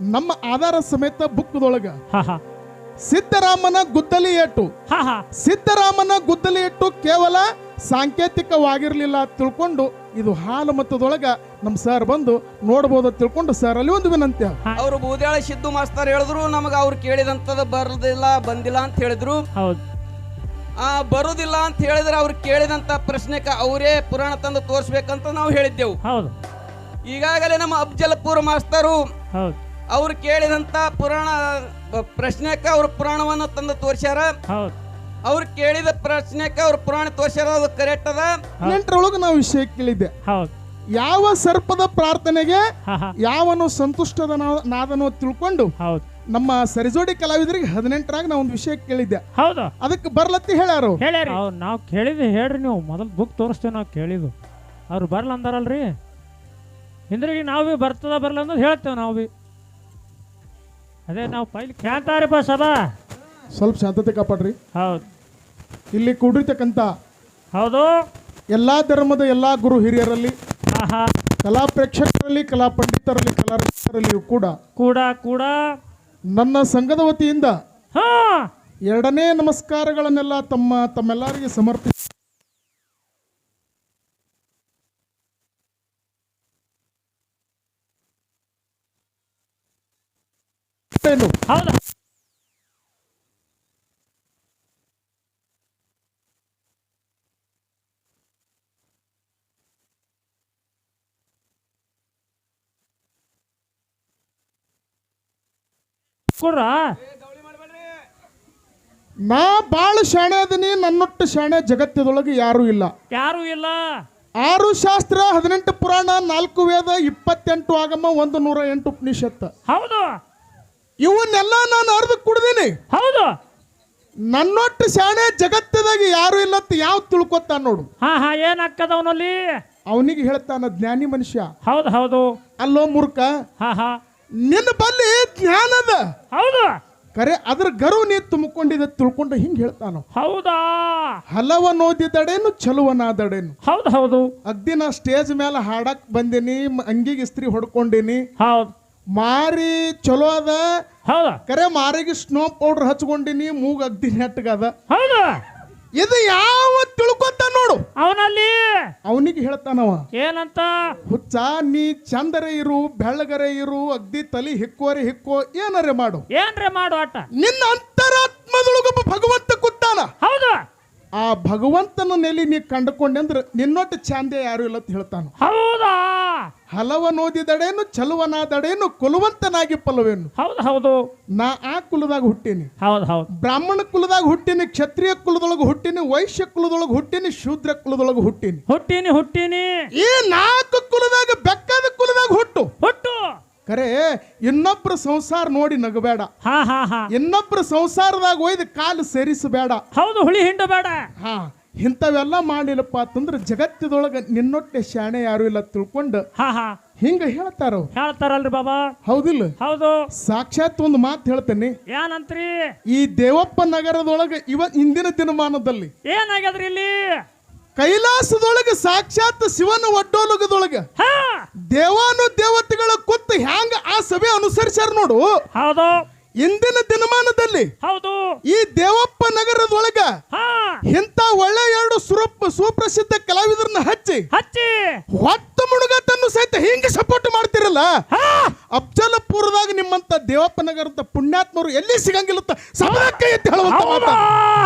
ನಮ್ಮ ಆಧಾರ ಸಮೇತ ಬುಕ್ದೊಳಗ ಹಾ ಹಾ. ಸಿದ್ದರಾಮನ ಗುದ್ದಲಿ ಏಟು. ಹಾ ಹಾ. ಸಿದ್ದರಾಮನ ಗುದ್ದಲಿ ಇಟ್ಟು ಕೇವಲ ಸಾಂಕೇತಿಕವಾಗಿರ್ಲಿಲ್ಲ ತಿಳ್ಕೊಂಡು ಇದು ಹಾಲು ಮತದೊಳಗ ನಮ್ಮ ಸರ್ ಬಂದು ನೋಡಬಹುದು ತಿಳ್ಕೊಂಡು ಸರ್ ಅಲ್ಲಿ ಒಂದು ವಿನಂತಿ. ಅವರು ಬೂದ್ಯಾಳ ಸಿದ್ದು ಮಾಸ್ತರ್ ಹೇಳಿದ್ರು ನಮಗ ಅವ್ರು ಕೇಳಿದಂತದ ಬರದಿಲ್ಲ ಬಂದಿಲ್ಲ ಅಂತ ಹೇಳಿದ್ರು. ಹೌದು. ಆ ಬರುದಿಲ್ಲ ಅಂತ ಹೇಳಿದ್ರೆ ಅವ್ರು ಕೇಳಿದಂತ ಪ್ರಶ್ನೆಗೆ ಅವರೇ ಪುರಾಣ ತಂದು ತೋರಿಸ್ಬೇಕಂತ ನಾವು ಹೇಳಿದ್ದೆವು. ಹೌದು. ಈಗಾಗಲೇ ನಮ್ಮ ಅಫ್ಜಲ್ಪುರ ಮಾಸ್ತರು ಹೌದು. ಅವ್ರು ಕೇಳಿದಂತ ಪುರಾಣ ಪ್ರಶ್ನೆಕ ಅವ್ರ ಪುರಾಣವನ್ನು ತಂದು ತೋರ್ಸ್ಯಾರ. ಹೌದು. ಅವ್ರು ಕೇಳಿದ ಪ್ರಶ್ನೆಕ ಅವ್ರ ಪುರಾಣ ತೋರ್ಸ್ಯಾರ ಅದು ಕರೆಕ್ಟ್ ಅದ. ನೆಂಟ್ರೊಳಗ ನಾವು ವಿಷಯ ಕೇಳಿದ್ದೆ. ಹೌದು. ಯಾವ ಸರ್ಪದ ಪ್ರಾರ್ಥನೆಗೆ ಯಾವನು ಸಂತುಷ್ಟದ ನಾದನು ತಿಳ್ಕೊಂಡು ಹೌದು. ನಮ್ಮ ಸರಿಜೋಡಿ ಕಲಾವಿದರಿಗೆ ಹದಿನೆಂಟರಾಗ ನಾ ಒಂದು ವಿಷಯ ಕೇಳಿದ್ದೆ. ಹೌದು. ಅದಕ್ಕೆ ಬರ್ಲತ್ತಿ ಹೇಳ್ಯಾರು. ಹೇಳ್ಯಾರಿ. ಅವ್ರು ನಾವು ಕೇಳಿದ್ದೆ ಹೇಳ್ರಿ ನೀವು. ಮೊದಲು ಬುಕ್ ತೋರಿಸ್ತೇವೆ ನಾವು ಕೇಳಿದ್ದು. ಅವ್ರು ಬರ್ಲಂದಾರಲ್ರಿ? ಹಿಂದ್ರಿಗೆ ನಾವು ಭೀ ಬರ್ತದ ಬರ್ಲಂದ್ರೆ ಹೇಳ್ತೇವೆ ನಾವು ಭೀ. ಅದೇ ನಾವು ಪೈಲ್ ಕೇಳ್ತಾರಪ್ಪ ಸಭಾ. ಸ್ವಲ್ಪ ಶಾಂತತೆ ಕಾಪಾಡ್ರಿ. ಹೌದು. ಇಲ್ಲಿ ಕೂಡಿರ್ತಕ್ಕಂಥ ಹೌದು. ಎಲ್ಲಾ ಧರ್ಮದ ಎಲ್ಲಾ ಗುರು ಹಿರಿಯರಲ್ಲಿ ಹಾ ಹಾ ಕಲಾ ಪ್ರೇಕ್ಷಕರಲ್ಲಿ ಕಲಾ ಪಂಡಿತರಲ್ಲಿ ಕಲಾರಸಿಕರಲ್ಲಿಯೂ ಕೂಡ ಕೂಡ ಕೂಡ. ನನ್ನ ಸಂಘದ ವತಿಯಿಂದ ಹಾ. ಎರಡನೇ ನಮಸ್ಕಾರಗಳನ್ನೆಲ್ಲ ತಮ್ಮ ತಮ್ಮೆಲ್ಲರಿಗೆ ಸಮರ್ಪಿಸಿ ಹೌದಾ ಕೊಡ್ರ? ನಾ ಬಾಳ ಶಾಣೆ ಅದೀನಿ ನನ್ನೊಟ್ಟು ಶಾಣೆ ಜಗತ್ತದೊಳಗೆ ಯಾರೂ ಇಲ್ಲ. ಯಾರು ಇಲ್ಲ? ಆರು ಶಾಸ್ತ್ರ ಹದಿನೆಂಟು ಪುರಾಣ ನಾಲ್ಕು ವೇದ ಇಪ್ಪತ್ತೆಂಟು ಆಗಮ ಒಂದು ನೂರ ಎಂಟು ಉಪನಿಷತ್ ಹೌದು. ಇವನ್ನೆಲ್ಲ ನಾನು ಅರ್ಧ ಕುಡ್ದೀನಿ. ಹೌದು. ನನ್ನೊಟ್ಟು ಶಾಣೆ ಜಗತ್ತದಾಗ ಯಾರು ಇಲ್ಲ ಅಂತ ಯಾವ ತಿಳ್ಕೊತಾನ ನೋಡು. ಹಾ ಹಾ ಏನ್ ಹಾಕದ ಅವನಲ್ಲಿ? ಅವನಿಗೆ ಹೇಳ್ತಾನ ಜ್ಞಾನಿ ಮನುಷ್ಯ. ಹೌದು ಹೌದು. ಅಲ್ಲೋ ಮೂರ್ಖ. ಹಾ ಹಾ. ನಿನ್ನ ಬಲ್ಲಿ ಜ್ಞಾನದ ಹೌದು. ಕರೆ ಅದ್ರ ಗರು ನೀ ತುಂಬಿಕೊಂಡಿದೆ ತಿಳ್ಕೊಂಡು ಹಿಂಗ್ ಹೇಳ್ತಾನ. ಹೌದಾ? ಹಲವನೋದಿದಡೇನು ಚಲುವನಾದಡೇನು. ಹೌದು ಹೌದು. ಅಗ್ದಿ ನಾ ಸ್ಟೇಜ್ ಮೇಲೆ ಹಾಡಕ್ ಬಂದೀನಿ ಅಂಗಿಗೆ ಇಸ್ತ್ರಿ ಹೊಡ್ಕೊಂಡಿನಿ. ಹೌದು. ಮಾರಿ ಚಲೋ ಅದ. ಹೌದ. ಕರೆ ಮಾರಿಗೆ ಸ್ನೋ ಪೌಡರ್ ಹಚ್ಕೊಂಡಿನಿ ಮೂಗ್ ಅಗ್ದಿ ನೆಟ್ಟಗದ ಹೌದು. ಇದು ಯಾವ ತಿಳ್ಕೊತ ನೋಡು. ಅವನಲ್ಲಿ ಅವನಿಗೆ ಹೇಳ್ತಾನವ. ಏನಂತ? ಹುಚ್ಚ ನೀ ಚಂದರೆ ಇರು ಬೆಳ್ಳಗರೆ ಇರು ಅಗ್ದಿ ತಲಿ ಹಿಕ್ಕೋರಿ ಹಿಕ್ಕೋ ಏನರೆ ಮಾಡು. ಏನ್ರೆ ಮಾಡು ಆಟ? ನಿನ್ನ ಅಂತರಾತ್ಮದೊಳಗೊಬ್ಬ ಭಗವಂತ ಆ ಭಗವಂತನ ನೆಲೆ ನೀ ಕಂಡುಕೊಂಡೆ ಅಂದ್ರೆ ನಿನ್ನೊಟ್ಟು ಚಾಂದೆ ಯಾರು ಇಲ್ಲ ಅಂತ ಹೇಳ್ತಾನ. ಹೌದಾ? ಹಲವನೋದಿದಡೇನು ಚಲುವನಾದಡೇನು ಕುಲವಂತನಾಗಿ ಪಲವೇನು. ಹೌದು ಹೌದು. ನಾ ಆ ಕುಲದಾಗ ಹುಟ್ಟಿನಿ. ಹೌದು ಹೌದು. ಬ್ರಾಹ್ಮಣ ಕುಲದಾಗ ಹುಟ್ಟಿನಿ ಕ್ಷತ್ರಿಯ ಕುಲದೊಳಗೆ ಹುಟ್ಟಿನಿ ವೈಶ್ಯ ಕುಲದೊಳಗೆ ಹುಟ್ಟಿನಿ ಶೂದ್ರ ಕುಲದೊಳಗೆ ಹುಟ್ಟಿನಿ. ಹುಟ್ಟೀನಿ ಹುಟ್ಟಿನಿ. ಈ ನಾಲ್ಕು ಕುಲದಾಗ ಹುಟ್ಟು ಕರೆ ಇನ್ನೊಬ್ರ ಸಂಸಾರ ನೋಡಿ ನಗಬೇಡ. ಹಾ ಹಾ ಹಾ. ಇನ್ನೊಬ್ರ ಸಂಸಾರದಾಗ ಒಯ್ದು ಕಾಲು ಸೇರಿಸಬೇಡ. ಹೌದು ಹುಳಿ ಹಿಂಡು ಬೇಡ ಹಾ ಇಂಥವೆಲ್ಲ ಮಾಡಿಲ್ಲಪ್ಪ ಅಂತಂದ್ರೆ ಜಗತ್ತದೊಳಗೆ ನಿನ್ನೊಟ್ಟೆ ಶಾಣೆ ಯಾರು ಇಲ್ಲ ತಿಳ್ಕೊಂಡು ಹಾ ಹಾ. ಹಿಂಗ ಹೇಳ್ತಾರ ಅವ್ರು. ಹೇಳ್ತಾರಲ್ರಿ ಬಾಬಾ. ಹೌದಿಲ್ಲ? ಹೌದು. ಸಾಕ್ಷಾತ್ ಒಂದು ಮಾತು ಹೇಳ್ತೇನೆ. ಏನಂತ್ರಿ? ಈ ದೇವಪ್ಪ ನಗರದೊಳಗೆ ಇವ ಇಂದಿನ ದಿನಮಾನದಲ್ಲಿ ಏನಾಗ್ಯದ್ರಿ ಇಲ್ಲಿ? ಕೈಲಾಸದೊಳಗೆ ಸಾಕ್ಷಾತ್ ಶಿವನ ಒಡ್ಡೋಲಗದೊಳಗೆ. ದೇವಾನು ದೇವತೆಗಳ ಕೂತು ಹ್ಯಾಂಗ ಆ ಸಭೆ ಅನುಸರಿಸ್ಯಾರ ನೋಡು. ಹೌದು. ಇಂದಿನ ದಿನಮಾನದಲ್ಲಿ ಹೌದು. ಈ ದೇವಪ್ಪ ನಗರದೊಳಗ ಇಂತ ಒಳ್ಳೆ ಎರಡು ಸುರಪ್ಪ ಸುಪ್ರಸಿದ್ಧ ಕಲಾವಿದರನ್ನ ಹಚ್ಚಿ ಹಚ್ಚಿ. ಹೊತ್ತ ಮುಳುಗತನ್ನು ಸಹಿತ ಹಿಂಗೆ ಸಪೋರ್ಟ್ ಮಾಡ್ತಿರಲ್ಲ? ಅಫ್ಜಲಪುರದಾಗ ನಿಮ್ಮಂತ ದೇವಪ್ಪ ನಗರದ ಪುಣ್ಯಾತ್ಮರು ಎಲ್ಲಿ ಸಿಗಂಗಿಲ್ಲ ಸಭಾಕ್ಕೆ ಎತ್ತಿ ಹೇಳುವಂತ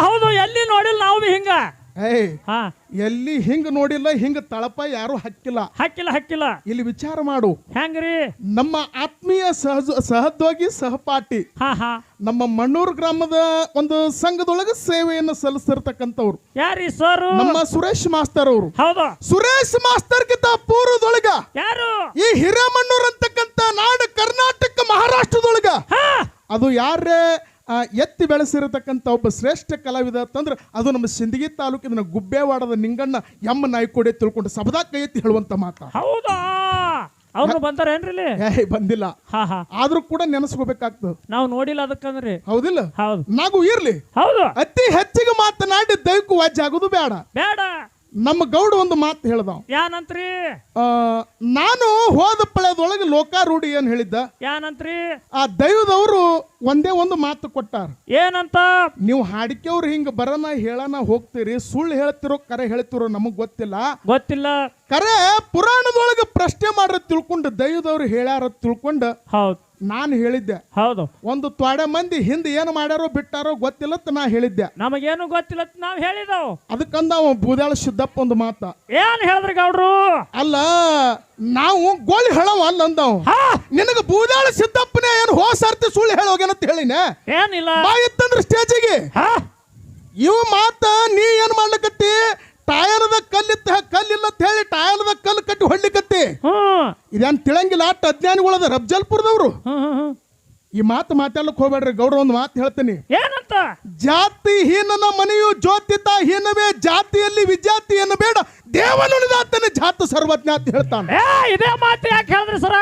ಹೌದು. ಎಲ್ಲಿ ನೋಡಿಲ್ಲ ನಾವು ಹಿಂಗ. ಏಯ್ ಹಾ. ಎಲ್ಲಿ ಹಿಂಗ್ ನೋಡಿಲ್ಲ ಹಿಂಗ್ ತಳಪ ಯಾರು ಹಾಕಿಲ್ಲ. ಹಾಕಿಲ್ಲ ಹಾಕಿಲ್ಲ. ಇಲ್ಲಿ ವಿಚಾರ ಮಾಡು. ಹೆಂಗ್ರಿ ನಮ್ಮ ಆತ್ಮೀಯ ಸಹಜ ಸಹದ್ಯೋಗಿ ಸಹಪಾಠಿ ಹಾ ಹಾ. ನಮ್ಮ ಮಣ್ಣೂರು ಗ್ರಾಮದ ಒಂದು ಸಂಘದೊಳಗ ಸೇವೆಯನ್ನು ಸಲ್ಲಿಸಿರ್ತಕ್ಕಂಥವ್ರು. ಯಾರಿ ಸರ್? ನಮ್ಮ ಸುರೇಶ್ ಮಾಸ್ತರ್ ಅವರು. ಹೌದಾ. ಸುರೇಶ್ ಮಾಸ್ತರ್ಗಿಂತ ಪೂರ್ವದೊಳಗ ಯಾರು? ಈ ಹಿರೇಮಣ್ಣೂರ್ ಅಂತಕ್ಕಂಥ ನಾಡು ಕರ್ನಾಟಕ ಮಹಾರಾಷ್ಟ್ರದೊಳಗ. ಹಾ. ಅದು ಯಾರೇ ಎತ್ತಿ ಬೆಳೆಸಿರತಕ್ಕಂಥ ಒಬ್ಬ ಶ್ರೇಷ್ಠ ಕಲಾವಿದ ಅಂತಂದ್ರೆ ಅದು ನಮ್ಮ ಸಿಂದಗಿ ತಾಲೂಕಿನ ಗುಬ್ಬೇವಾಡದ ನಿಂಗಣ್ಣ ಎಮ್ಮ ನಾಯ್ಕೋಡೆ ತಿಳ್ಕೊಂಡು ಸಬದಾ ಕೈ ಎತ್ತಿ ಹೇಳುವಂತ ಮಾತ. ಹೌದಾ? ಅವ್ರು ಬಂದಾರೇನ್ರಿ ಬಂದಿಲ್ಲ. ಹಾ ಹಾ. ಆದ್ರೂ ಕೂಡ ನೆನೆಸ್ಕೋಬೇಕಾಗ್ತದೆ. ನಾವು ನೋಡಿಲ್ಲ ಅದಕ್ಕಂದ್ರೆ. ಹೌದಿಲ್ಲ? ಹೌದು. ನಾವು ಇರ್ಲಿ. ಹೌದು. ಅತಿ ಹೆಚ್ಚಿಗೆ ಮಾತನಾಡಿ ದೈವಕ್ಕೂ ವಾಜ್ಯ ಆಗೋದು ಬೇಡ. ಬೇಡ. ನಮ್ಮ ಗೌಡ ಒಂದು ಮಾತು ಹೇಳ್ದವ. ಯಾನಂತ್ರಿ? ನಾನು ಹೋದ ಪಳೆದೊಳಗೆ ಲೋಕಾರೂಢಿ ಏನ್ ಹೇಳಿದ್ದ? ಯಾನಂತ್ರಿ? ಆ ದೈವದವರು ಒಂದೇ ಒಂದು ಮಾತು ಕೊಟ್ಟಾರ. ಏನಂತ? ನೀವು ಹಾಡಿಕೆಯವ್ರು ಹಿಂಗ ಬರನ ಹೇಳನ ಹೋಗ್ತೀರಿ ಸುಳ್ಳು ಹೇಳ್ತಿರೋ ಕರೆ ಹೇಳ್ತಿರೋ ನಮಗ್ ಗೊತ್ತಿಲ್ಲ. ಗೊತ್ತಿಲ್ಲ. ಕರೆ ಪುರಾಣದೊಳಗೆ ಪ್ರಶ್ನೆ ಮಾಡ್ರ ತಿಳ್ಕೊಂಡು ದೈವದವ್ರು ಹೇಳ್ಯಾರ ತಿಳ್ಕೊಂಡು ಹೌದು. ನಾನು ಹೇಳಿದ್ದೆ. ಹೌದು. ಒಂದು ತ್ವಾಡೆ ಮಂದಿ ಹಿಂದೆ ಏನು ಮಾಡ್ಯಾರೋ ಬಿಟ್ಟಾರೋ ಗೊತ್ತಿಲ್ಲ ಅಂತ ನಾ ಹೇಳಿದ್ದೆ. ನಮಗೇನು ಗೊತ್ತಿಲ್ಲ ಅಂತ ನಾವ್ ಹೇಳಿದವು ಅದಕ್ಕಂದ ಅವ ಬೂದ್ಯಾಳ ಸಿದ್ದಪ್ಪ ಒಂದು ಮಾತ. ಏನ್ ಹೇಳಿದ್ರಿ ಗೌಡ್ರು? ಅಲ್ಲ ನಾವು ಗೋಳಿ ಹೇಳವ ಅಲ್ಲ ಅಂದವ್ ಹಾ. ನಿನಗ ಬೂದಾಳ ಸಿದ್ದಪ್ಪನೇ ಏನು ಹೋ ಸರ್ತಿ ಸುಳ್ಳು ಹೇಳೋಗೇನಂತ ಹೇಳಿನ? ಏನಿಲ್ಲ. ಬಾ ಇತ್ತಂದ್ರ ಸ್ಟೇಜಿಗೆ ಹಾ. ಇವ ಮಾತ ನೀ ಏನ್ ಮಾಡ್ಲಿಕತ್ತಿ? ಟಯರ್ದ ಕಲ್ಲಿತ್ತ ಕಲ್ಲಿಲ್ಲ ಅಂತ ಹೇಳಿ ಟಯರ್ದ ಕಲ್ಲು ಕಟ್ಟಿ ಹೊಡ್ಲಿಕತ್ತಿ. ಹ್ಮ್ ಇದೇನ್ ತಿಳಂಗಿಲ್ಲ ಅಟ್ ಅಜ್ಞಾನಿಗಳದ ರಬ್ಜಲ್ಪುರದವ್ರು ಹ್ಮ್ ಹ್ಮ್ ಹ್ಮ್ ಈ ಮಾತು ಮಾತಾಡ್ಲಿಕ್ಕೆ ಹೋಗ್ಬೇಡ್ರಿ ಗೌಡ್ರ ಒಂದು ಮಾತು ಹೇಳ್ತೀನಿ. ಏನಂತ? ಜಾತಿ ಹೀನನ ಮನೆಯು ಜ್ಯೋತಿತ ಹೀನವೇ ಜಾತಿಯಲ್ಲಿ ವಿಜಾತಿಯನ್ನು ಬೇಡ. ದೇವನುಳಿದಾತನ ಜಾತ ಸರ್ವಜ್ಞ ಅಂತ ಹೇಳ್ತಾನೆ. ಏ ಇದೇ ಮಾತು ಯಾಕೆ ಹೇಳಿದ್ರಿ ಸರ?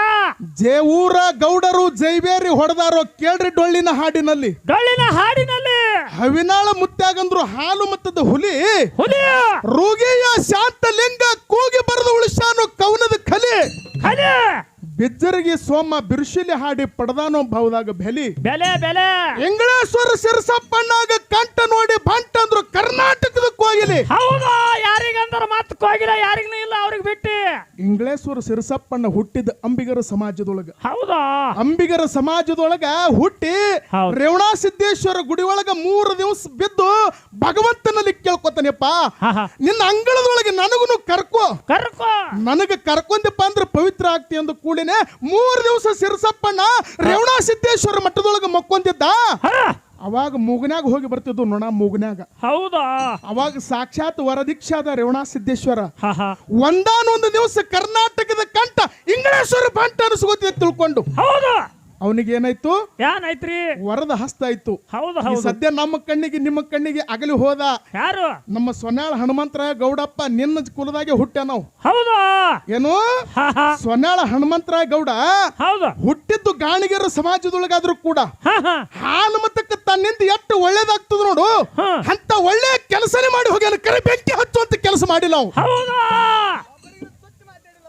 ಜೇ ಊರ ಗೌಡರು ಜೈಬೇರಿ ಹೊಡೆದಾರೋ ಕೇಳ್ರಿ ಡೊಳ್ಳಿನ ಹಾಡಿನಲ್ಲಿ. ಡೊಳ್ಳಿನ ಹಾಡಿನಲ್ಲಿ. ಹವಿನಾಳ ಮುತ್ಯಾಗಂದ್ರು ಹಾಲು ಮತ್ತದ ಹುಲಿ. ಹುಲಿ. ರುಗಿಯ ಶಾಂತಲಿಂಗ ಕೂಗಿ ಬರೆದು ಉಳಿಸಾನು ಕವನದ ಕಲಿ. ಹಲಿ ಬಿಜ್ಜರಿಗೆ ಸೋಮ ಬಿರುಶಿಲಿ ಹಾಡಿ ಪಡೆದಾನೋ ಭಾವದಾಗ ಬೆಲಿ. ಬೆಲೆ ಬೆಲೆ. ಹೆಂಗಳೇಶ್ವರ ಸಿರಸಪ್ಪಣ್ಣಾಗ ಕಂಟ ನೋಡಿ ಬಂಟ ಅಂದ್ರು ಕರ್ನಾಟಕದ ಕೋಗಿಲಿ. ಹೌದಾ? ಯಾರಿಗಂದ್ರ ಮತ್ ಕೋಗಿಲ ಯಾರಿಗೂ ಇಲ್ಲ ಅವ್ರಿಗೆ ಬಿಟ್ಟಿ. ಇಂಗ್ಲೇಶ್ವರ ಸಿರಸಪ್ಪಣ್ಣ ಹುಟ್ಟಿದ ಅಂಬಿಗರ ಸಮಾಜದೊಳಗ. ಹೌದಾ? ಅಂಬಿಗರ ಸಮಾಜದೊಳಗ ಹುಟ್ಟಿ ಹೌದು. ರೇವಣಾ ಸಿದ್ದೇಶ್ವರ ಗುಡಿ ಒಳಗ ಮೂರು ದಿವಸ ಬಿದ್ದು ಭಗವಂತನಲ್ಲಿ ಕೇಳ್ಕೊತಾನೆಪ್ಪ. ಹಾ ಹಾ. ನಿನ್ನ ಅಂಗಳದೊಳಗೆ ನನಗೂ ಕರ್ಕೋ. ಕರ್ಕೋ. ನನಗೆ ಕರ್ಕೊಂದಪ್ಪ ಅಂದ್ರೆ ಪವಿತ್ರ ಆಗ್ತಿ ಅಂದ ಕೂಡಲೇ ಮೂರು ದಿವಸ ಸಿರಸಪ್ಪಣ್ಣ ರೇವಣಾ ಸಿದ್ದೇಶ್ವರ ಮಠದೊಳಗೆ ಮಕ್ಕೊಂದಿದ್ದ. ಹಾ. ಅವಾಗ ಮೂಗನ್ಯಾಗ ಹೋಗಿ ಬರ್ತಿದ್ವು ನೋಣ ಮೂಗನ್ಯಾಗ. ಹೌದಾ? ಅವಾಗ ಸಾಕ್ಷಾತ್ ವರದೀಕ್ಷಾದ ರೇವಣಾ ಸಿದ್ದೇಶ್ವರ. ಹಾ ಹಾ. ಒಂದಾನೊಂದು ದಿವಸ ಕರ್ನಾಟಕದ ಕಂಠ ಇಂಗಳೇಶ್ವರ ಬಂಟ ಅನಿಸ್ಕೋತಿ ತಿಳ್ಕೊಂಡು ಹೌದು ಅವನಿಗೆ ಏನಾಯ್ತು ಏನಾಯ್ತ್ರಿ ವರದ ಹಸ್ತ ಆಯ್ತು ಹೌದು ಹೌದು. ಸದ್ಯ ನಮ್ಮ ಕಣ್ಣಿಗೆ ನಿಮ್ಮ ಕಣ್ಣಿಗೆ ಅಗಲಿ ಹೋದ. ಯಾರು? ನಮ್ಮ ಸೊನ್ಯಾಳ ಹನುಮಂತರಾಯ ಗೌಡಪ್ಪ ನಿನ್ನ ಕುಲದಾಗೆ ಹುಟ್ಟ ನಾವು. ಹೌದು. ಏನು? ಸೊನ್ಯಾಳ ಹನುಮಂತರಾಯ ಗೌಡ ಹೌದು. ಹುಟ್ಟಿದ್ದು ಗಾಣಿಗರ ಸಮಾಜದೊಳಗಾದ್ರೂ ಕೂಡ ಹಾಲು ಮತಕ್ಕೆ ತನ್ನಿಂದ ಎಷ್ಟು ಒಳ್ಳೇದಾಗ್ತದ ನೋಡು. ಅಂತ ಒಳ್ಳೆ ಕೆಲಸನೇ ಮಾಡಿ ಹೋಗ್ಯಾನ ಕರೆ ಬೆಂಕಿ ಹಚ್ಚುವಂತ ಕೆಲಸ ಮಾಡಿಲ್ಲ ನಾವು ಹೌದಾ.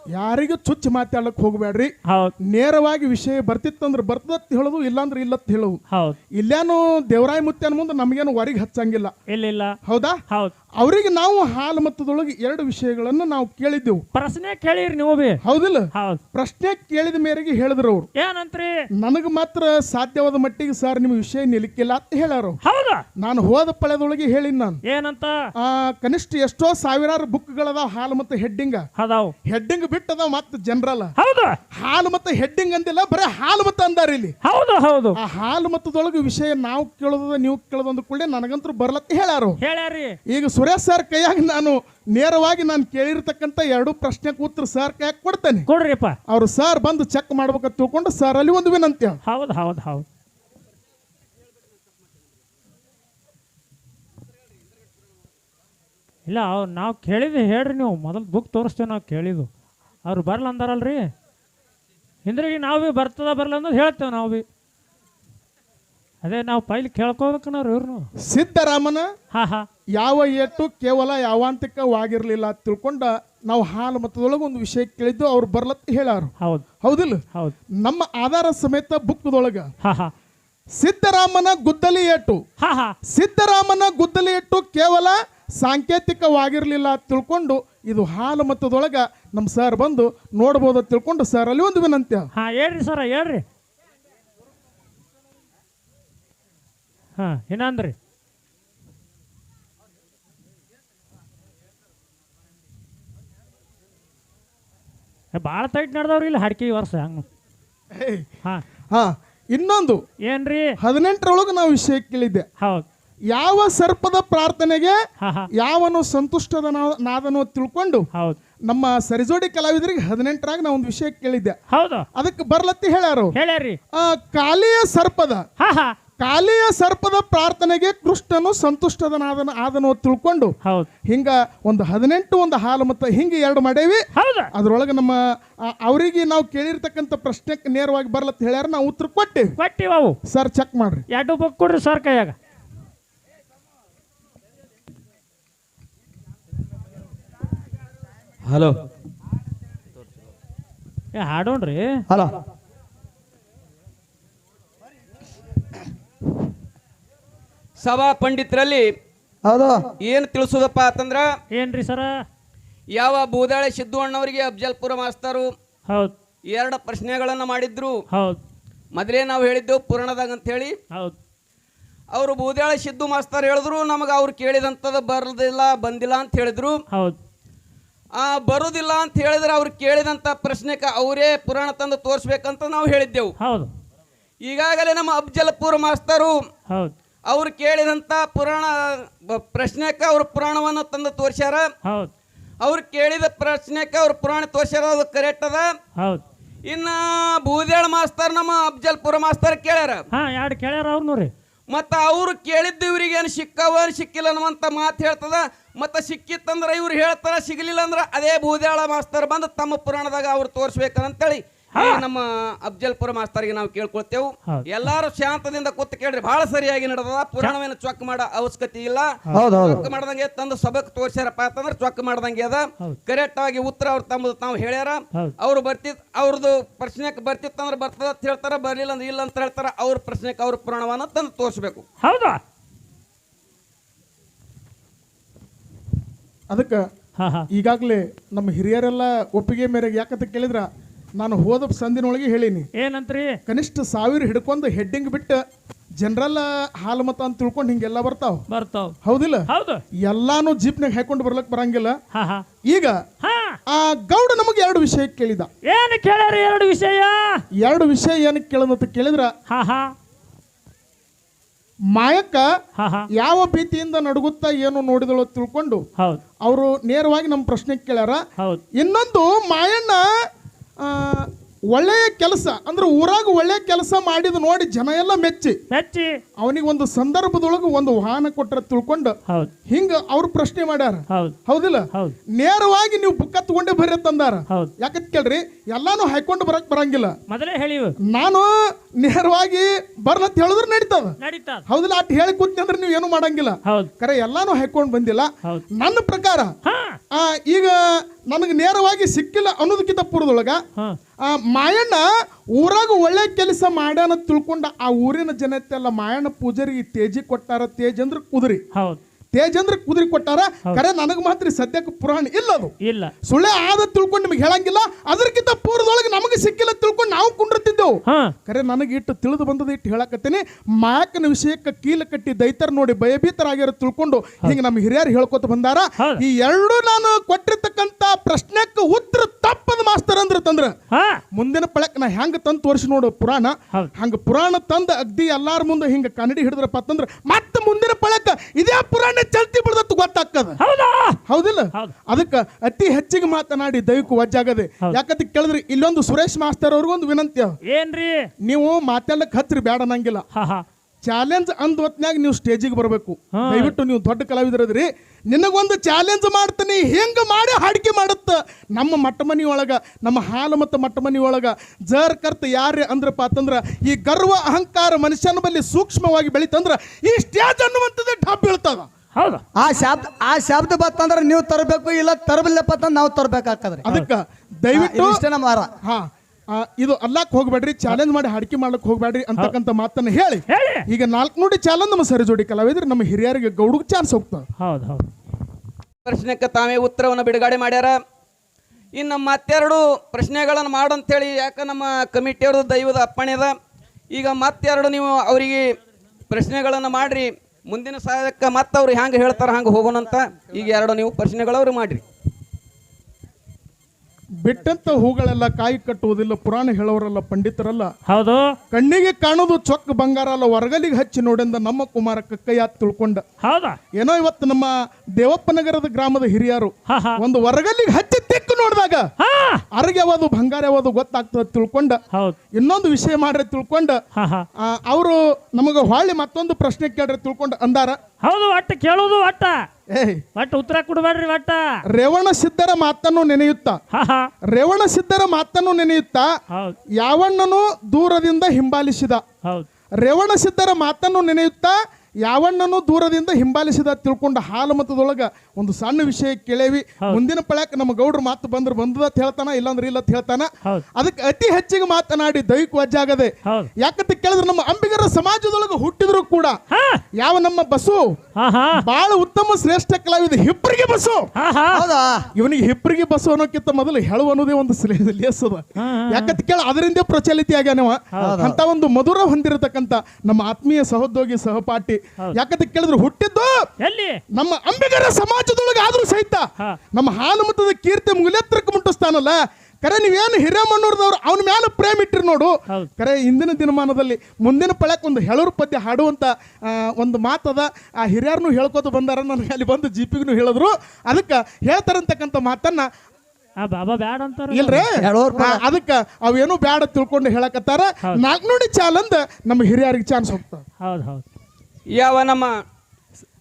ಯಾರಿಗೂ ಚುಚ್ಚು ಮಾತಾಡಕ್ ಹೋಗ್ಬೇಡ್ರಿ. ಹೌದು. ನೇರವಾಗಿ ವಿಷಯ ಬರ್ತಿತ್ತಂದ್ರೆ ಬರ್ತದತ್ ಹೇಳುದು ಇಲ್ಲಾಂದ್ರೆ ಇಲ್ಲತ್ ಹೇಳೋದು. ಹೌದು. ಇಲ್ಲೇನು ದೇವರಾಯ ಮುತ್ಯನ ಮುಂದೆ ನಮ್ಗೇನು ಹೊರಗೆ ಹಚ್ಚಂಗಿಲ್ಲ. ಇಲ್ಲ ಇಲ್ಲ. ಹೌದಾ? ಹೌದು. ಅವರಿಗೆ ನಾವು ಹಾಲು ಮತದೊಳಗೆ ಎರಡು ವಿಷಯಗಳನ್ನು ನಾವು ಕೇಳಿದ್ದೆವು. ಪ್ರಶ್ನೆ ಕೇಳಿರಿ ನೀವು ಬಿ. ಹೌದಿಲ್ಲ? ಹೌದು. ಪ್ರಶ್ನೆ ಕೇಳಿದ ಮೇರೆಗೆ ಹೇಳಿದ್ರು ಅವರು. ಏನಂತ್ರಿ? ನನಗೆ ಮಾತ್ರ ಸಾಧ್ಯವಾದ ಮಟ್ಟಿಗೆ ಸರ್ ನಿಮ್ಮ ವಿಷಯ ನಿಲಿಕ್ಕಿಲ್ಲ ಅಂತ ಹೇಳಾರು. ಹೌದಾ? ನಾನು ಹೋದ ಪಳೆದೊಳಗೆ ಹೇಳಿನ ನಾನು. ಏನಂತ? ಆ, ಕನಿಷ್ಠ ಎಷ್ಟೋ ಸಾವಿರಾರು ಬುಕ್ಗಳದಾವ ಹಾಲು ಮತ್ತು ಹೆಡ್ಡಿಂಗ. ಹದಾವ್. ಹೆಡ್ಡಿಂಗ್ ಬಿಟ್ಟದ ಮತ್ತೆ ಜನರಲ್. ಹೌದಾ? ಹಾಲು ಮತ್ತು ಹೆಡ್ಡಿಂಗ್ ಅಂದಿಲ್ಲ ಬರೀ ಹಾಲು ಮತ್ತು ಅಂದಾರ ಇಲ್ಲಿ. ಹೌದು ಹೌದು. ಆ ಹಾಲು ಮತದೊಳಗೆ ವಿಷಯ ನಾವು ಕೇಳೋದ ನೀವು ಕೇಳೋದಂದ ಕೂಡಲೇ ನನಗಂತೂ ಬರ್ಲತ್ತ ಹೇಳಾರು. ಹೇಳ್ಯಾರಿ. ಈಗ ಸುರೇಶ್ ಸರ್ ಕೈಯಾಗ ನಾನು ನೇರವಾಗಿ ನಾನು ಕೇಳಿರ್ತಕ್ಕಂಥ ಎರಡು ಪ್ರಶ್ನೆ ಉತ್ತರ ಸರ್ ಕೈಯಾಗ ಕೊಡ್ತೇನೆ. ಕೊಡ್ರಿಪ್ಪ. ಅವ್ರು ಸರ್ ಬಂದು ಚೆಕ್ ಮಾಡ್ಬೇಕಂತ ತಿಳ್ಕೊಂಡು ಸರ್ ಅಲ್ಲಿ ಒಂದು ವಿನಂತಿ. ಹೌದು ಹೌದು ಹೌದು. ಇಲ್ಲ ಅವ್ರು ನಾವು ಕೇಳಿದ್ದು ಹೇಳ್ರಿ ನೀವು. ಮೊದಲು ಬುಕ್ ತೋರಿಸ್ತೇವೆ ನಾವು ಕೇಳಿದ್ದು. ಅವ್ರು ಬರಲ್ಲ ಅಂದಾರಲ್ರಿ ಹಿಂದ್ರಿಗೆ ನಾವು ಭೀ ಬರ್ತದ ಬರಲ್ಲ ಅನ್ನೋದು ಹೇಳ್ತೇವೆ ನಾವು ಭೀ. ಅದೇ ನಾವು ಪೈಲ್ ಕೇಳ್ಕೋಬೇಕನ್ನೋರು ಇವ್ರು ಸಿದ್ದರಾಮನ ಹಾ ಹಾ. ಯಾವ ಏಟು ಕೇವಲ ಯಾವಾಂತಿಕವಾಗಿರ್ಲಿಲ್ಲ ಅಂತ ತಿಳ್ಕೊಂಡ ನಾವು ಹಾಲು ಮತದೊಳಗೆ ಒಂದು ವಿಷಯ ಕೇಳಿದ್ದು ಅವ್ರು ಬರ್ಲತ್ತ ಹೇಳಾರು ಹೌದು. ಹೌದಿಲ್ಲ? ಹೌದು. ನಮ್ಮ ಆಧಾರ ಸಮೇತ ಬುಕ್ದೊಳಗ ಹಾ ಹಾ. ಸಿದ್ದರಾಮನ ಗುದ್ದಲಿ ಏಟು. ಹಾ ಹಾ. ಸಿದ್ದರಾಮನ ಗುದ್ದಲಿ ಏಟು ಕೇವಲ ಸಾಂಕೇತಿಕವಾಗಿರ್ಲಿಲ್ಲ ಅಂತ ತಿಳ್ಕೊಂಡು ಇದು ಹಾಲು ಮತದೊಳಗ ನಮ್ಮ ಸರ್ ಬಂದು ನೋಡ್ಬೋದು ಅಂತ ತಿಳ್ಕೊಂಡು ಸರ್ ಅಲ್ಲಿ ಒಂದು ವಿನಂತಿ. ಹಾ ಹೇಳ್ರಿ ಸರ ಹೇಳ್ರಿ. ಹಾ ಏನಂದ್ರಿ? ಭಾಳ ತೈಟ್ ನಡೆದವ್ರಿ ಇಲ್ಲಿ ಹಡ್ಕಿ ವರ್ಷ ಹಂಗ. ಹಾ. ಹಾ ಇನ್ನೊಂದು. ಏನ್ರಿ? ಹದಿನೆಂಟರೊಳಗೆ ನಾವು ವಿಷಯ ಕೇಳಿದ್ದೆ. ಹೌದು. ಯಾವ ಸರ್ಪದ ಪ್ರಾರ್ಥನೆಗೆ ಯಾವನು ಸಂತುಷ್ಟದ ನಾದನು ತಿಳ್ಕೊಂಡು ಹೌದು. ನಮ್ಮ ಸರಿಜೋಡಿ ಕಲಾವಿದರಿಗೆ ಹದಿನೆಂಟರಾಗ ನಾ ಒಂದು ವಿಷಯ ಕೇಳಿದ್ದೆ. ಹೌದು. ಅದಕ್ಕೆ ಬರ್ಲತ್ತಿ ಹೇಳ್ಯಾರು. ಹೇಳ್ಯಾರಿ ಆ, ಕಾಲಿಯ ಸರ್ಪದ ಕಾಲಿಯ ಸರ್ಪದ ಪ್ರಾರ್ಥನೆಗೆ ಕೃಷ್ಣನು ಸಂತುಷ್ಟದನಾದನ ಆದನು ತಿಳ್ಕೊಂಡು ಹೌದು. ಹಿಂಗ ಒಂದು ಹದಿನೆಂಟು ಒಂದು ಹಾಲು ಮತ್ತು ಹಿಂಗೆ ಎರಡು ಮಾಡೇವಿ. ಹೌದಾ. ಅದ್ರೊಳಗೆ ನಮ್ಮ ಅವರಿಗೆ ನಾವು ಕೇಳಿರ್ತಕ್ಕಂಥ ಪ್ರಶ್ನೆಗೆ ನೇರವಾಗಿ ಬರ್ಲತ್ತ ಹೇಳ್ಯಾರ ನಾವು ಉತ್ತರ ಕೊಟ್ಟಿ ಕೊಟ್ಟಿವಿ ಅವು. ಸರ್ ಚೆಕ್ ಮಾಡ್ರಿ. ಎರಡು ಬುಕ್ ಕೊಡ್ರಿ ಸರ್ ಕೈಯಾಗ. ಹಲೋ. ಏ ಹಾಡೋಣ್ರಿ. ಹಲೋ. ಸಭಾ ಪಂಡಿತರಲ್ಲಿ ಹೌದು. ಏನು ತಿಳಿಸೋದಪ್ಪ ಅಂತಂದ್ರ ಏನ್ರಿ ಸರ? ಯಾವ ಬೂದಾಳೆ ಸಿದ್ದು ಅಣ್ಣವರಿಗೆ ಅಫ್ಜಲ್ಪುರ ಮಾಸ್ತರು ಹೌದು. ಎರಡು ಪ್ರಶ್ನೆಗಳನ್ನು ಮಾಡಿದ್ರು. ಹೌದು. ಮೊದಲೇ ನಾವು ಹೇಳಿದ್ದೆವು ಪುರಾಣದಾಗ ಅಂತ ಹೇಳಿ ಹೌದು. ಅವರು ಬೂದಾಳೆ ಸಿದ್ದು ಮಾಸ್ತರ್ ಹೇಳಿದ್ರು ನಮಗೆ ಅವ್ರು ಕೇಳಿದಂಥದ್ದು ಬರೋದಿಲ್ಲ ಬಂದಿಲ್ಲ ಅಂತ ಹೇಳಿದ್ರು. ಹೌದು. ಆ ಬರುದಿಲ್ಲ ಅಂತ ಹೇಳಿದ್ರೆ ಅವ್ರು ಕೇಳಿದಂಥ ಪ್ರಶ್ನೆಗೆ ಅವರೇ ಪುರಾಣ ತಂದು ತೋರಿಸ್ಬೇಕಂತ ನಾವು ಹೇಳಿದ್ದೆವು. ಹೌದು. ಈಗಾಗಲೇ ನಮ್ಮ ಅಫ್ಜಲ್ಪುರ ಮಾಸ್ತರು ಹೌದ್. ಅವ್ರು ಕೇಳಿದಂತ ಪುರಾಣ ಪ್ರಶ್ನೆಗೆ ಅವ್ರ ಪುರಾಣವನ್ನು ತಂದು ತೋರಿಸ್ಯಾರ. ಹೌದ್. ಅವ್ರು ಕೇಳಿದ ಪ್ರಶ್ನೆಕ್ಕೆ ಅವ್ರ ಪುರಾಣ ತೋರಿಸ್ಯಾರ ಅದು ಕರೆಕ್ಟ್ ಅದ. ಹೌದ್. ಇನ್ನ ಬೂದೇಳ ಮಾಸ್ತರ್ ನಮ್ಮ ಅಫ್ಜಲ್ಪುರ ಮಾಸ್ತರ್ ಕೇಳ್ಯಾರ. ಹಾ ಎರಡು ಕೇಳ್ಯಾರ ಅವ್ರು ರೀ ಮತ್ತ ಅವ್ರು ಕೇಳಿದ್ದು ಇವ್ರಿಗೆ ಏನು ಸಿಕ್ಕವ ಸಿಕ್ಕಿಲ್ಲ ಅನ್ನುವಂತ ಮಾತು ಹೇಳ್ತದ. ಮತ್ತ ಸಿಕ್ಕಿತ್ತಂದ್ರ ಇವ್ರು ಹೇಳ್ತಾರ ಸಿಗಲಿಲ್ಲ ಅಂದ್ರ ಅದೇ ಭೂದೇಳ ಮಾಸ್ತರ್ ಬಂದು ತಮ್ಮ ಪುರಾಣದಾಗ ಅವ್ರು ತೋರಿಸ್ಬೇಕಂತೇಳಿ ಈ ನಮ್ಮ ಅಫ್ಜಲ್ಪುರ ಮಾಸ್ತರಿಗೆ ನಾವು ಕೇಳ್ಕೊಳ್ತೇವೆ. ಎಲ್ಲಾರು ಶಾಂತದಿಂದ ಕೂತ್ ಕೇಳ್ರಿ ಬಹಳ ಸರಿಯಾಗಿ ನಡೆದ ಪುರಾಣವೇನು ಚೊಕ್ ಮಾಡೋ ಅವಶ್ಯಕತೆ ಇಲ್ಲ. ಹೌದು ಹೌದು. ಚೊಕ್ ಮಾಡದಂಗೆ ತಂದು ಸಬಕ್ ತೋರ್ಸ್ಯಾರಪ್ಪ ಅಂತಂದ್ರೆ ಚೊಕ್ ಮಾಡದಂಗೆ ಅದ. ಕರೆಕ್ಟ್ ಆಗಿ ಉತ್ತರ ಅವ್ರು ತಮ್ಮದು ತಾವು ಹೇಳ್ಯಾರ. ಅವ್ರು ಬರ್ತಿತ್ ಅವ್ರದ್ದು ಪ್ರಶ್ನೆಗೆ ಬರ್ತಿತ್ತಂದ್ರೆ ಬರ್ತದ ಅಂತ ಹೇಳ್ತಾರ ಬರ್ಲಿಲ್ಲ ಅಂದ್ರೆ ಇಲ್ಲ ಅಂತ ಹೇಳ್ತಾರ ಅವ್ರ ಪ್ರಶ್ನೆಕ್ ಅವ್ರ ಪುರಾಣವನ್ನ ತಂದು ತೋರಿಸ್ಬೇಕು. ಹೌದಾ. ಅದಕ್ಕೆ ಈಗಾಗಲೇ ನಮ್ಮ ಹಿರಿಯರೆಲ್ಲ ಒಪ್ಪಿಗೆ ಮೇರೆಗೆ ಯಾಕಂತ ಕೇಳಿದ್ರ? ನಾನು ಹೋದ ಸಂದಿನೊಳಗೆ ಹೇಳೀನಿ. ಏನಂತ್ರಿ? ಕನಿಷ್ಠ ಸಾವಿರ ಹಿಡ್ಕೊಂಡು ಹೆಡ್ಡಿಂಗ್ ಬಿಟ್ಟು ಜನರಲ್ ಹಾಲು ಮತ ಅಂತ ತಿಳ್ಕೊಂಡು ಹಿಂಗೆಲ್ಲ ಬರ್ತಾವ. ಬರ್ತಾವ್. ಹೌದಿಲ್ಲ? ಹೌದು. ಎಲ್ಲಾನು ಜೀಪ್ನಾಗ ಹಾಕೊಂಡು ಬರ್ಲಕ್ ಬರಂಗಿಲ್ಲ. ಹಾ ಹಾ. ಈಗ ಹಾ. ಆ ಗೌಡ ನಮಗೆ ಎರಡು ವಿಷಯ ಕೇಳಿದ. ಏನು ಕೇಳ್ಯಾರ ಎರಡು ವಿಷಯ? ಎರಡು ವಿಷಯ ಏನು ಕೇಳದಂತ ಕೇಳಿದ್ರ? ಹಾ ಹಾ. ಮಾಯಕ್ಕ ಹಾ ಹಾ. ಯಾವ ಭೀತಿಯಿಂದ ನಡುಗುತ್ತಾ ಏನು ನೋಡಿದಳು ತಿಳ್ಕೊಂಡು ಹೌದ್. ಅವರು ನೇರವಾಗಿ ನಮ್ಮ ಪ್ರಶ್ನೆ ಕೇಳ್ಯಾರ. ಹೌದ್. ಇನ್ನೊಂದು ಮಾಯಣ್ಣ ಆ, ಒಳ್ಳೆಯ ಕೆಲಸ ಅಂದ್ರೆ ಊರಾಗ ಒಳ್ಳೆಯ ಕೆಲಸ ಮಾಡಿದ ನೋಡಿ ಜನ ಎಲ್ಲ ಮೆಚ್ಚಿ. ಮೆಚ್ಚಿ. ಅವನಿಗೆ ಒಂದು ಸಂದರ್ಭದೊಳಗೆ ಒಂದು ವಾಹನ ಕೊಟ್ಟರೆ ತಿಳ್ಕೊಂಡು ಹೌದ್. ಹಿಂಗ ಅವ್ರು ಪ್ರಶ್ನೆ ಮಾಡ್ಯಾರ. ಹೌದ್. ಹೌದಿಲ್ಲ? ಹೌದ್. ನೇರವಾಗಿ ನೀವು ಬುಕ್ಕ ತಗೊಂಡೇ ಬರ್ರಿ ತಂದಾರ ಹೌದ್. ಯಾಕಂತ ಕೇಳ್ರಿ ಎಲ್ಲಾನು ಹಾಕೊಂಡು ಬರಕ್ ಬರಂಗಿಲ್ಲ. ಮೊದಲೇ ಹೇಳಿವು ನಾನು ನೇರವಾಗಿ ಬರ್ಲತ್ ಹೇಳಿದ್ರೆ ನಡೀತದ. ನಡೀತಾ ಹೌದಿಲ್ಲ? ಅಟ್ ಹೇಳಿ ಕೂತ್ನಿ ಅಂದ್ರೆ ನೀವು ಏನು ಮಾಡಂಗಿಲ್ಲ. ಹೌದ್. ಕರೆ ಎಲ್ಲಾನು ಹಾಕೊಂಡು ಬಂದಿಲ್ಲ. ಹೌದ್. ನನ್ನ ಪ್ರಕಾರ ಹಾ. ಆ, ಈಗ ನನಗೆ ನೇರವಾಗಿ ಸಿಕ್ಕಿಲ್ಲ ಅನ್ನೋದಕ್ಕಿಂತ ಪೂರ್ವದೊಳಗ ಹಾ. ಆ ಮಾಯಣ್ಣ ಊರಾಗ ಒಳ್ಳೆ ಕೆಲಸ ಮಾಡ್ಯಾನ ತಿಳ್ಕೊಂಡ ಆ ಊರಿನ ಜನತೆ ಎಲ್ಲ ಮಾಯಣ್ಣ ಪೂಜಾರಿ ತೇಜಿ ಕೊಟ್ಟಾರ ತೇಜ್ ಅಂದ್ರೆ ಕುದುರಿ. ಹೌದ್. ತೇಜ್ ಅಂದ್ರೆ ಕುದುರೆ ಕೊಟ್ಟಾರ? ಕರೆ ನನಗೆ ಮಾತ್ರ ಸದ್ಯಕ್ಕೆ ಪುರಾಣ ಇಲ್ಲ ಅದು. ಇಲ್ಲ. ಸುಳ್ಳೆ ಆದ ತಿಳ್ಕೊಂಡು ನಿಮಗೆ ಹೇಳಂಗಿಲ್ಲ ಅದಕ್ಕಿಂತ ಪೂರ್ವದೊಳಗೆ ನಮಗೆ ಸಿಕ್ಕಿಲ್ಲ ತಿಳ್ಕೊಂಡು ನಾವು ಕುಂಡಿರ್ತಿದ್ದೆವು. ಕರೆ ನನಗೆ ಇಟ್ಟು ತಿಳಿದು ಬಂದದ ಇಟ್ಟು ಹೇಳಕತ್ತೀನಿ. ಮಾಯಕನ ವಿಷಯಕ್ಕೆ ಕೀಲು ಕಟ್ಟಿ ದೈತರ ನೋಡಿ ಭಯಭೀತರಾಗಿರೋ ತಿಳ್ಕೊಂಡು ಹಿಂಗೆ ನಮ್ಮ ಹಿರಿಯರು ಹೇಳ್ಕೊತ ಬಂದಾರ. ಈ ಎರಡು ನಾನು ಕೊಟ್ಟಿರ್ತಕ್ಕಂಥ ಪ್ರಶ್ನೆಕ್ಕೆ ಉತ್ತರ ತಪ್ಪದ ಮಾಸ್ತರ್ ಅಂದ್ರ ತಂದ್ರ ಹಾ. ಮುಂದಿನ ಪಳಕ್ ನಾ ಹೆಂಗ ತಂದ್ ತೋರಿಸಿ ನೋಡು ಪುರಾಣ. ಹೌದು. ಹಂಗ ಪುರಾಣ ತಂದ ಅಗ್ದಿ ಎಲ್ಲಾರ ಮುಂದೆ ಹಿಂಗ ಕನ್ನಡಿ ಹಿಡಿದ್ರಪ್ಪ ಅಂತಂದ್ರ ಮತ್ತೆ ಮುಂದಿನ ಪಳಕ್ ಇದೇ ಪುರಾಣ ಚಲ್ತಿ ಬಿಡದತ್ ಗೊತ್ತಾಗ್ತದ. ಹೌದಾ? ಹೌದಿಲ್ಲ? ಅದಕ್ಕ ಅದಕ್ಕೆ ಅತಿ ಹೆಚ್ಚಿಗೆ ಮಾತನಾಡಿ ದೈವಕ್ಕೆ ವಜ್ಜಾಗದೆ. ಹೌದು. ಯಾಕಂತ ಕೇಳಿದ್ರಿ ಇಲ್ಲೊಂದು ಸುರೇಶ್ ಮಾಸ್ತರ್ ಅವ್ರಿಗೊಂದು ವಿನಂತಿ. ಅದ. ಏನ್ರಿ? ನೀವು ಮಾತಾಡ್ಲಕ್ ಹಚ್ರಿ ಬೇಡ ನಂಗಿಲ್ಲ. ಹಾ ಹಾ. ಚಾಲೆಂಜ್ ಅಂದ ಹೊತ್ನ್ಯಾಗ ನೀವು ಸ್ಟೇಜಿಗೆ ಬರಬೇಕು. ದಯವಿಟ್ಟು ನೀವು ದೊಡ್ಡ ಕಲಾವಿದರದ್ರಿ. ನಿನಗೊಂದು ಚಾಲೆಂಜ್ ಮಾಡ್ತೀನಿ ಹೆಂಗ ಮಾಡಿ ಹಾಡಿಕೆ ಮಾಡುತ್ತ. ನಮ್ಮ ಮಟ್ಟ ಮನಿ ಒಳಗ ನಮ್ಮ ಹಾಲು ಮತ್ತು ಮಟ್ಟ ಮನಿ ಒಳಗ ಜರ್ ಕರ್ತ ಯಾರೇ ಅಂದ್ರಪ್ಪ ಅಂತಂದ್ರೆ ಈ ಗರ್ವ ಅಹಂಕಾರ ಮನುಷ್ಯನ ಬಲ್ಲಿ ಸೂಕ್ಷ್ಮವಾಗಿ ಬೆಳಿತಂದ್ರ ಈ ಸ್ಟೇಜ್ ಅನ್ನುವಂಥದ್ದೇ ಡಬ್ ಬೀಳ್ತದ. ಹೌದಾ. ಆ ಶಬ್ದ ಆ ಶಬ್ದ ಬತ್ತಂದ್ರೆ ನೀವು ತರಬೇಕು ಇಲ್ಲ ತರಬಲ್ಲಪ್ಪ ಅಂತ ನಾವು ತರಬೇಕಾಗ್ತದ್ರಿ. ಅದಕ್ಕೆ ದಯವಿಟ್ಟು ಇಷ್ಟೇ ನಮ್ಮ ವಾರ ಹಾ ಆ, ಇದು ಅಲ್ಲಕ್ಕೆ ಹೋಗ್ಬೇಡ್ರಿ ಚಾಲೆಂಜ್ ಮಾಡಿ ಹಾಡಿಕೆ ಮಾಡ್ಲಕ್ ಹೋಗ್ಬೇಡ್ರಿ ಅಂತಕ್ಕಂತ ಮಾತನ್ನ ಹೇಳಿ. ಹೇಳಿ. ಈಗ ನಾಲ್ಕು ನೋಡಿ ಚಾಲೆಂಜ್ ನಮ್ಮ ಸರಿ ಜೋಡಿ ಕಲಾವಿದ್ರೆ ನಮ್ಮ ಹಿರಿಯರಿಗೆ ಗೌಡಗ್ ಚಾನ್ಸ್ ಹೋಗ್ತದೆ ಹೌದು ಹೌದು. ಪ್ರಶ್ನೆಕ್ಕೆ ತಾವೇ ಉತ್ತರವನ್ನು ಬಿಡುಗಡೆ ಮಾಡ್ಯಾರ. ಇನ್ನು ಮತ್ತೆರಡು ಪ್ರಶ್ನೆಗಳನ್ನು ಮಾಡಂತೇಳಿ ಯಾಕ ನಮ್ಮ ಕಮಿಟಿಯವ್ರದ್ದು ದೈವದ ಅಪ್ಪಣೆ ಅದ. ಈಗ ಮತ್ತೆರಡು ನೀವು ಅವರಿಗೆ ಪ್ರಶ್ನೆಗಳನ್ನು ಮಾಡ್ರಿ. ಮುಂದಿನ ಸಾಯಕ್ಕೆ ಮತ್ತೆ ಅವ್ರು ಹೆಂಗೆ ಹೇಳ್ತಾರೆ ಹಂಗೆ ಹೋಗೋಣಂತ. ಈಗ ಎರಡು ನೀವು ಪ್ರಶ್ನೆಗಳವ್ರು ಮಾಡ್ರಿ. ಬಿಟ್ಟಂತ ಹೂಗಳೆಲ್ಲ ಕಾಯಿ ಕಟ್ಟುವುದಿಲ್ಲ ಪುರಾಣ ಹೇಳೋರಲ್ಲ ಪಂಡಿತರಲ್ಲ. ಹೌದು. ಕಣ್ಣಿಗೆ ಕಾಣೋದು ಚೊಕ್ಕ ಬಂಗಾರ ಅಲ್ಲ ಹೊರಗಲಿಗೆ ಹಚ್ಚಿ ನೋಡಿಂದ ನಮ್ಮ ಕುಮಾರ ಕಕ್ಕಯ್ಯ ತಿಳ್ಕೊಂಡ. ಹೌದಾ? ಏನೋ ಇವತ್ತು ನಮ್ಮ ದೇವಪ್ಪ ನಗರದ ಗ್ರಾಮದ ಹಿರಿಯರು ಒಂದು ಹೊರಗಲಿಗೆ ಹಚ್ಚಿ ತಿಕ್ಕು ನೋಡಿದಾಗ ಅರಗೆ ಯಾವುದು ಬಂಗಾರ ಯಾವುದು ಗೊತ್ತಾಗ್ತದೆ ತಿಳ್ಕೊಂಡ ಹೌದು. ಇನ್ನೊಂದು ವಿಷಯ ಮಾಡ್ರಿ ತಿಳ್ಕೊಂಡ ಹಾ ಹಾ. ಅವರು ನಮಗ ಹೊಳ್ಳಿ ಮತ್ತೊಂದು ಪ್ರಶ್ನೆ ಕೇಳ್ರಿ ತಿಳ್ಕೊಂಡು ಅಂದಾರ. ಹೌದು ಒಟ್ಟು ಕೇಳೋದು ಒಟ್ಟ. ಏಯ್. ಒಟ್ಟ ಉತ್ತರ ಕೊಡಬೇಡ್ರಿ ಒಟ್ಟ. ರೇವಣ ಸಿದ್ಧರ ಮಾತನ್ನು ನೆನೆಯುತ್ತ. ಹಾ ಹಾ. ರೇವಣ ಸಿದ್ಧರ ಮಾತನ್ನು ನೆನೆಯುತ್ತ ಹೌದು. ಯಾವಣ್ಣನು ದೂರದಿಂದ ಹಿಂಬಾಲಿಸಿದ. ಹೌದು. ರೇವಣ ಸಿದ್ಧರ ಮಾತನ್ನು ನೆನೆಯುತ್ತಾ ಯಾವಣ್ಣನು ದೂರದಿಂದ ಹಿಂಬಾಲಿಸಿದ ತಿಳ್ಕೊಂಡ ಹಾಲು ಮತದೊಳಗ ಒಂದು ಸಣ್ಣ ವಿಷಯ ಕೇಳೇವಿ. ಮುಂದಿನ ಪಳ್ಯಾಕ ನಮ್ಮ ಗೌಡ್ರ ಮಾತು ಬಂದ್ರೆ ಬಂದದ ಅಂತ ಹೇಳ್ತಾನ ಇಲ್ಲಾಂದ್ರೆ ಇಲ್ಲ ಅಂತ ಹೇಳ್ತಾನ. ಅದಕ್ಕೆ ಅತಿ ಹೆಚ್ಚಿಗೆ ಮಾತನಾಡಿ ದೈವಿಕ ವಜ್ಜಾಗದೆ ಯಾಕಂತ ಕೇಳಿದ್ರೆ ನಮ್ಮ ಅಂಬಿಗರ ಸಮಾಜದೊಳಗೆ ಹುಟ್ಟಿದ್ರು ಕೂಡ ಯಾವ ನಮ್ಮ ಬಸು? ಬಹಳ ಉತ್ತಮ ಶ್ರೇಷ್ಠ ಕಲಾವಿದ ಹಿಪ್ಪರಿಗೆ ಬಸು. ಇವನಿಗೆ ಹಿಪ್ಪರಿಗೆ ಬಸು ಅನ್ನೋಕ್ಕಿಂತ ಮೊದಲು ಹೇಳುವ ಅನ್ನೋದೇ ಒಂದು ಲೇಸದ ಯಾಕಂತ ಕೇಳ ಅದರಿಂದ ಪ್ರಚಲಿತ ಆಗ್ಯಾನವ. ಅಂತ ಒಂದು ಮಧುರ ಹೊಂದಿರತಕ್ಕಂತ ನಮ್ಮ ಆತ್ಮೀಯ ಸಹೋದ್ಯೋಗಿ ಸಹಪಾಠಿ ಯಾಕಂತ ಕೇಳಿದ್ರು ಹುಟ್ಟಿದ್ದು ಎಲ್ಲಿ? ನಮ್ಮ ಅಂಬಿಗರ ಸಮಾಜದೊಳಗೆ ಆದ್ರೂ ಸಹಿತ. ನಮ್ಮ ಹಾಲುಮತದ ಕೀರ್ತಿ ಮುಗಿಲೆತ್ತರಕ್ಕೆ ಮುಟ್ಟಿಸ್ತಾನಲ್ಲ? ಕರೆ ನೀವೇನು ಹಿರೇಮಣ್ಣವ್ರದವ್ರು ಅವನ ಮೇಲೆ ಪ್ರೇಮ ಇಟ್ಟಿರಿ ನೋಡು. ಕರೆ ಇಂದಿನ ದಿನಮಾನದಲ್ಲಿ ಮುಂದಿನ ಪಳಕ್ಕೆ ಒಂದು ಹೆಳೂರು ಪದ್ಯ ಹಾಡುವಂತ ಒಂದು ಮಾತದ ಆ ಹಿರಿಯರ್ನು ಹೇಳ್ಕೊತ ಬಂದಾರ ನನಗೆ ಅಲ್ಲಿ ಬಂದು ಜಿಪಿಗೂ ಹೇಳಿದ್ರು. ಅದಕ್ಕೆ ಹೇಳ್ತಾರಂತಕ್ಕಂಥ ಮಾತನ್ನ ಆ ಬಾಬಾ ಬ್ಯಾಡ ಅಂತಾರ ರೀ ಅದಕ್ಕ ಅವೇನು ಬ್ಯಾಡ ತಿಳ್ಕೊಂಡು ಹೇಳಕತ್ತಾರ. ನಾಲ್ಕುನುಡಿ ಚಾಲಂದ ನಮ್ಮ ಹಿರಿಯರಿಗೆ ಚಾನ್ಸ್ ಹೋಗ್ತಾವ ಹೌದು ಹೌದು. ಯಾವ ನಮ್ಮ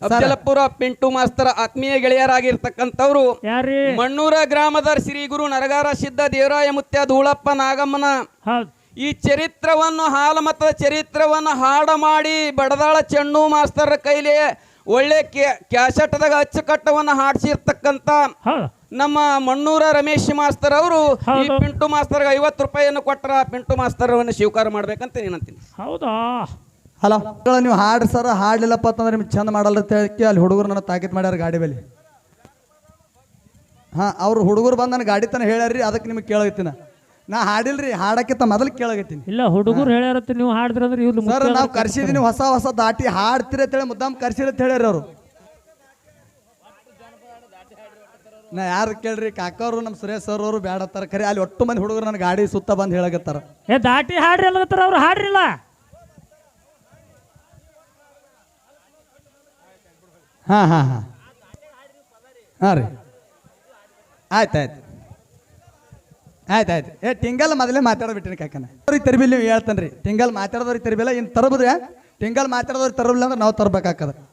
ಅಫಜಲಪುರ ಪಿಂಟು ಮಾಸ್ತರ ಆತ್ಮೀಯ ಗೆಳೆಯರಾಗಿರ್ತಕ್ಕಂಥವ್ರು ಮಣ್ಣೂರ ಗ್ರಾಮದ ಶ್ರೀ ಗುರು ನರಗಾರ ಸಿದ್ಧ ದೇವರಾಯ ಮುತ್ಯ ಧೂಳಪ್ಪ ನಾಗಮ್ಮನ ಈ ಚರಿತ್ರವನ್ನು ಹಾಲಮತದ ಚರಿತ್ರವನ್ನು ಹಾಡ ಮಾಡಿ ಬಡದಾಳ ಚೆಣ್ಣು ಮಾಸ್ತರ ಕೈಲಿ ಒಳ್ಳೆ ಕ್ಯಾ- ಕ್ಯಾಸೆಟ್ದಾಗ ಅಚ್ಚುಕಟ್ಟವನ್ನು ಹಾಡಿಸಿರ್ತಕ್ಕಂಥ ನಮ್ಮ ಮಣ್ಣೂರ ರಮೇಶ್ ಮಾಸ್ತರ್ ಅವರು ಈ. ಪಿಂಟು ಮಾಸ್ತರ್ಗೆ ಐವತ್ತು ರೂಪಾಯಿಯನ್ನು ಕೊಟ್ಟರೆ ಪಿಂಟು ಮಾಸ್ತರ್ ಸ್ವೀಕಾರ ಮಾಡ್ಬೇಕಂತ ಏನಂತೀನಿ. ಹೌದಾ? ಹಲೋ. ನೀವು ಹಾಡ್ರಿ ಸರ್ ಹಾಡ್ಲಿಲ್ಲಪ್ಪ ಅಂತಂದ್ರೆ ನಿಮ್ಗೆ ಚಂದ ಮಾಡಲ್ಲ ಅಂತ ಹೇಳಿ ಅಲ್ಲಿ ಹುಡುಗರು ನನ್ನ ತಾಕೀತ್ ಮಾಡ್ಯಾರ ಗಾಡಿ ಮೇಲೆ ಹಾಂ ಅವ್ರು ಹುಡುಗರು ಬಂದು ನನ್ನ ಗಾಡಿ ತನ ಹೇಳ್ಯಾರ್ರಿ ಅದಕ್ಕೆ ನಿಮ್ಗೆ ಕೇಳಾಗತ್ತಿನ ನಾ ಹಾಡಿಲ್ರಿ ಹಾಡಕ್ಕಿಂತ ಮೊದಲು ಕೇಳಗತ್ತೀನಿ ಇಲ್ಲ ಹುಡುಗರು ಹೇಳ್ಯಾರತ್ತ ನೀವು ಹಾಡಿದ್ರಂದ್ರೆ ಇವ್ರು ಸರ್ ನಾವು ಕರ್ಸಿದೀನಿ ಹೊಸ ಹೊಸ ದಾಟಿ ಹಾಡ್ತೀರಿ ಅಂತೇಳಿ ಮುದ್ದಾಮ್ ಕರ್ಸಿರಿ ಅಂತ ಹೇಳ್ಯಾರ ಅವರು. ನಾ ಯಾರು ಕೇಳ್ರಿ ಕಾಕವ್ರು ನಮ್ಮ ಸುರೇಶ್ ಸರ್ ಅವರು ಬೇಡತ್ತಾರ ಖರೆ ಅಲ್ಲಿ ಒಟ್ಟು ಮಂದಿ ಹುಡುಗರು ನನ್ನ ಗಾಡಿ ಸುತ್ತ ಬಂದು ಹೇಳಕತ್ತಾರ. ಏ ದಾಟಿ ಹಾಡ್ರಿ ಅಲ್ಲತ್ತಾರ ಅವ್ರು ಹಾಡ್ರಿಲ್ಲ. ಹಾಂ ಹಾಂ ಹಾಂ. ಹಾಂ ರೀ. ಆಯ್ತು ಆಯ್ತು. ಆಯ್ತು ಆಯ್ತು. ಏ ಟಿಂಗಲ್ ಮೊದಲೇ ಮಾತಾಡ್ಬಿಟ್ಟಿನಿ ಕಾಕನ. ಅವ್ರಿಗೆ ತರಬಿಲ್ಲ, ನೀವು ಹೇಳ್ತಾನೆ ರೀ ಟಿಂಗಲ್ ಮಾತಾಡೋದ್ರಿಗೆ ತರಬಿಲ್ಲ ಇನ್ನು ತರಬುದ್ರೆ ಟಿಂಗಲ್ ಮಾತಾಡೋದವ್ರಿಗೆ ತರಬಿಲ್ಲ ಅಂದ್ರೆ ನಾವು ತರಬೇಕಾಗ್ತದೆ